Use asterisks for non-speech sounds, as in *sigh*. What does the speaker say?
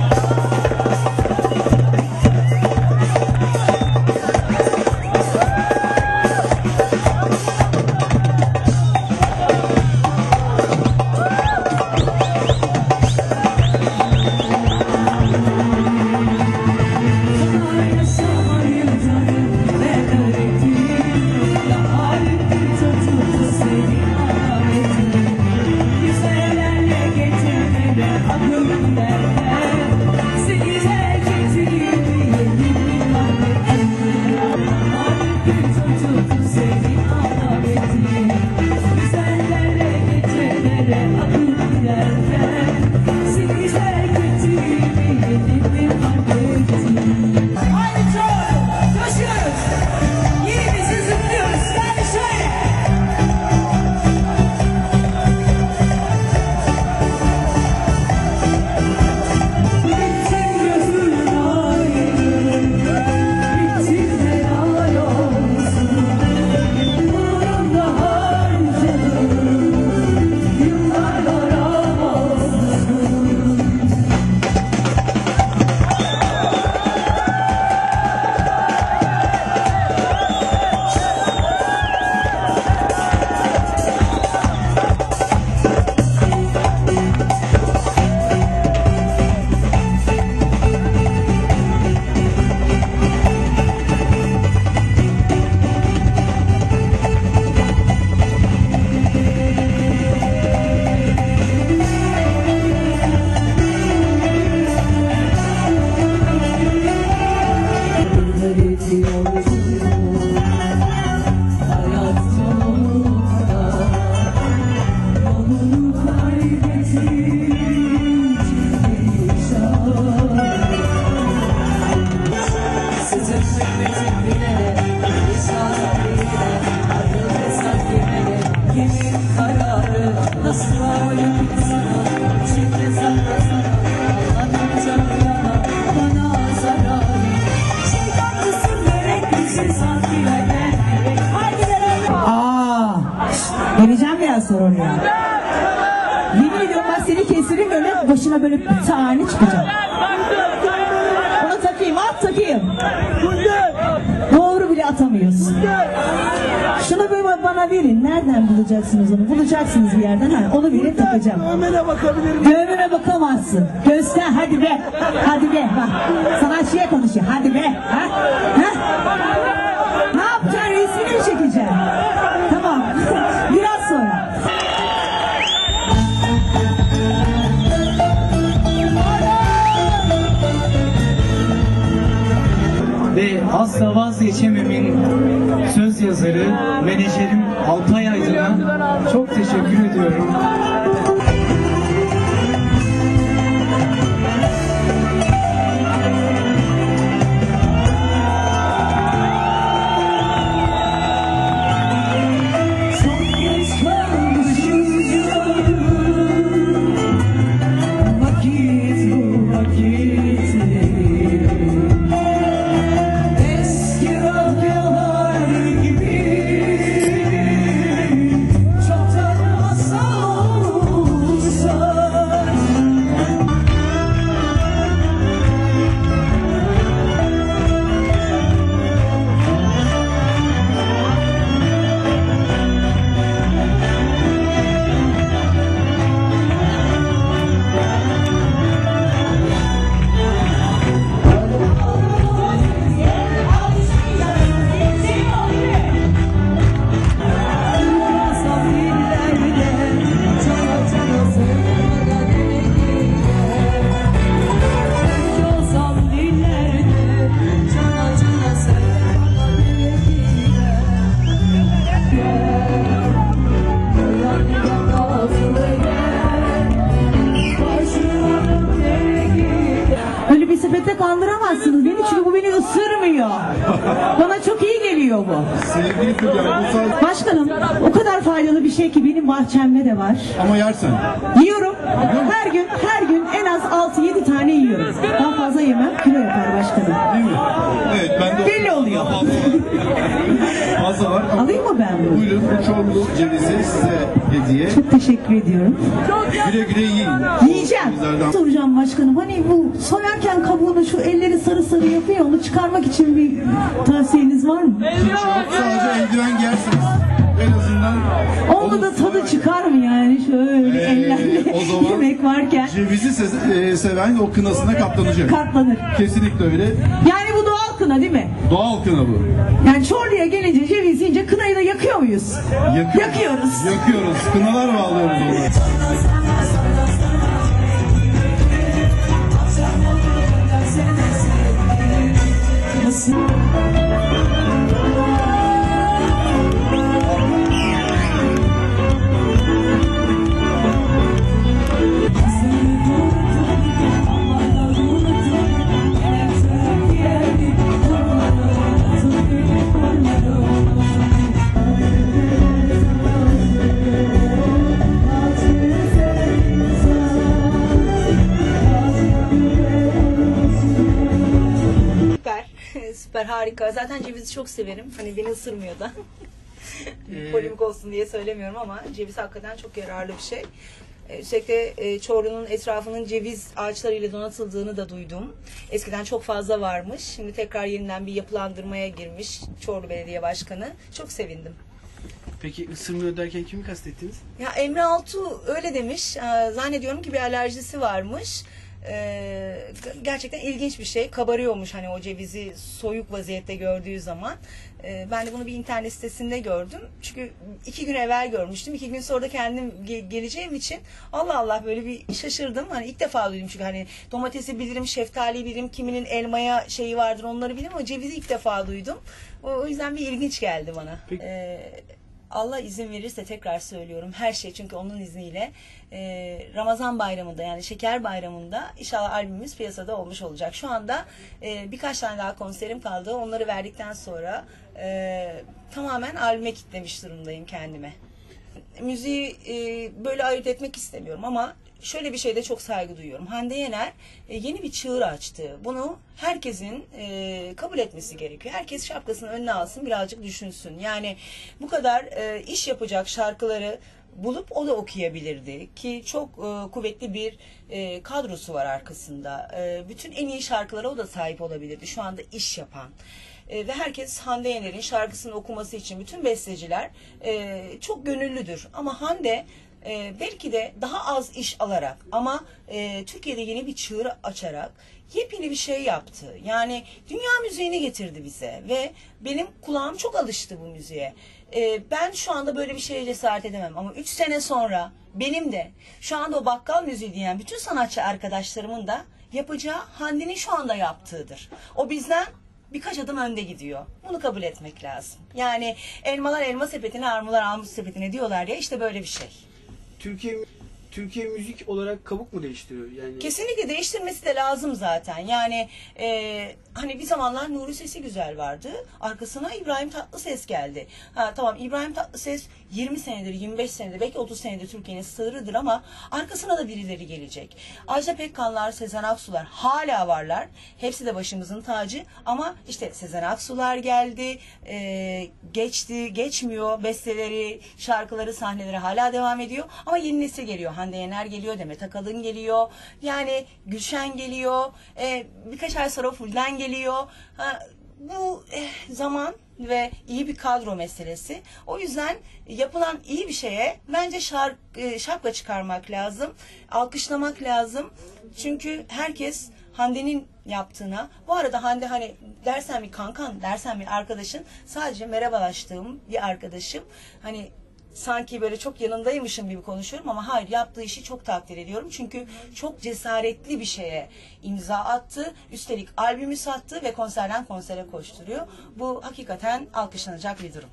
you. Geleceğim biraz sonra oraya. Yemin ediyorum ben seni kesirim böyle başına böyle bir tane çıkacak. Onu takayım at takayım. Doğru bile atamıyorsun. Şunu böyle bana verin. Nereden bulacaksınız onu? Bulacaksınız bir yerden. Ha, onu verin takacağım. Ömer'e bakabilir miyim? Göğmüne bakamazsın. Göster hadi be. Hadi be. Bak. Sanatçıya konuşuyor. Hadi be. Ha? Ha? Asla vazgeçememin söz yazarı menajerim Alpay Aydın'a çok teşekkür ediyorum. Sepete kandıramazsınız beni çünkü bu beni ısırmıyor. Bana çok iyi geliyor bu. Sevgili Başkanım o kadar faydalı bir şey ki benim bahçemde de var. ama yersen. Yiyorum. Her gün her gün en az 6-7 tane yiyorum. Daha fazla yemem kilo yapar başkanım. Var. ama Alayım mı ben bunu? Buyurun çorlu cevizi size hediye. Çok teşekkür ediyorum. Güle güle yiyin. Yiyeceğim. Cevizlerden- Soracağım başkanım. Hani bu soyarken kabuğunu şu elleri sarı sarı yapıyor. Onu çıkarmak için bir tavsiyeniz var mı? Sadece eldiven giyersiniz. En azından Onda da tadı çıkar mı yani şöyle Ee, ellerle o zaman- yemek varken cevizi se- e, seven o kınasına katlanacak. katlanır. Kesinlikle öyle. Yani bu kına değil mi? Doğal kına bu. Yani Çorlu'ya gelince ceviz yiyince kınayı da yakıyor muyuz? Yakıyoruz. Yakıyoruz. Yakıyoruz. Kınalar bağlıyoruz ona. Süper. Harika. Zaten cevizi çok severim. Hani beni ısırmıyor da. *laughs* Polemik olsun diye söylemiyorum ama ceviz hakikaten çok yararlı bir şey. Ee, Üstelik de e, Çorlu'nun etrafının ceviz ağaçlarıyla donatıldığını da duydum. Eskiden çok fazla varmış. Şimdi tekrar yeniden bir yapılandırmaya girmiş Çorlu Belediye Başkanı. Çok sevindim. Peki ısırmıyor derken kimi kastettiniz? Ya Emre Altuğ öyle demiş. Ee, Zannediyorum ki bir alerjisi varmış. Ee, gerçekten ilginç bir şey. Kabarıyormuş hani o cevizi soyuk vaziyette gördüğü zaman. Ee, ben de bunu bir internet sitesinde gördüm. Çünkü iki gün evvel görmüştüm. İki gün sonra da kendim ge- geleceğim için Allah Allah böyle bir şaşırdım. Hani ilk defa duydum çünkü hani domatesi bilirim, şeftali bilirim, kiminin elmaya şeyi vardır onları bilirim ama cevizi ilk defa duydum. O, o yüzden bir ilginç geldi bana. Peki. Ee, Allah izin verirse tekrar söylüyorum her şey çünkü onun izniyle e, Ramazan bayramında yani şeker bayramında inşallah albümümüz piyasada olmuş olacak. Şu anda e, birkaç tane daha konserim kaldı. Onları verdikten sonra e, tamamen albüme kitlemiş durumdayım kendime. Müziği e, böyle ayırt etmek istemiyorum ama şöyle bir şeyde çok saygı duyuyorum. Hande Yener e, yeni bir çığır açtı. Bunu herkesin e, kabul etmesi gerekiyor. Herkes şapkasını önüne alsın birazcık düşünsün. Yani bu kadar e, iş yapacak şarkıları bulup o da okuyabilirdi ki çok e, kuvvetli bir e, kadrosu var arkasında. E, bütün en iyi şarkılara o da sahip olabilirdi. Şu anda iş yapan. E, ve herkes Hande Yener'in şarkısını okuması için bütün besteciler e, çok gönüllüdür. Ama Hande e, belki de daha az iş alarak ama e, Türkiye'de yeni bir çığır açarak yepyeni bir şey yaptı. Yani dünya müziğini getirdi bize ve benim kulağım çok alıştı bu müziğe. E, ben şu anda böyle bir şeye cesaret edemem ama 3 sene sonra benim de şu anda o bakkal müziği diyen bütün sanatçı arkadaşlarımın da yapacağı Hande'nin şu anda yaptığıdır. O bizden birkaç adım önde gidiyor. Bunu kabul etmek lazım. Yani elmalar elma sepetine, armular armut sepetine diyorlar ya işte böyle bir şey. Türkiye Türkiye müzik olarak kabuk mu değiştiriyor? Yani Kesinlikle değiştirmesi de lazım zaten. Yani e, hani bir zamanlar Nuri Sesi güzel vardı. Arkasına İbrahim Tatlıses geldi. Ha tamam İbrahim Tatlıses 20 senedir, 25 senedir, belki 30 senedir Türkiye'nin sığırıdır ama arkasına da birileri gelecek. Ajda Pekkanlar, Sezen Aksular hala varlar. Hepsi de başımızın tacı ama işte Sezen Aksular geldi, e, geçti, geçmiyor. Besteleri, şarkıları, sahneleri hala devam ediyor. Ama yeni nesil geliyor. Hande Yener geliyor, Demet Akalın geliyor. Yani Gülşen geliyor. E, birkaç ay sonra Fulden geliyor. Ha, bu eh, zaman ve iyi bir kadro meselesi. O yüzden yapılan iyi bir şeye bence şark, e, şapka çıkarmak lazım. Alkışlamak lazım. Çünkü herkes Hande'nin yaptığına. Bu arada Hande hani dersen bir kankan, dersen bir arkadaşın sadece merhabalaştığım bir arkadaşım. Hani sanki böyle çok yanındaymışım gibi konuşuyorum ama hayır yaptığı işi çok takdir ediyorum. Çünkü çok cesaretli bir şeye imza attı. Üstelik albümü sattı ve konserden konsere koşturuyor. Bu hakikaten alkışlanacak bir durum.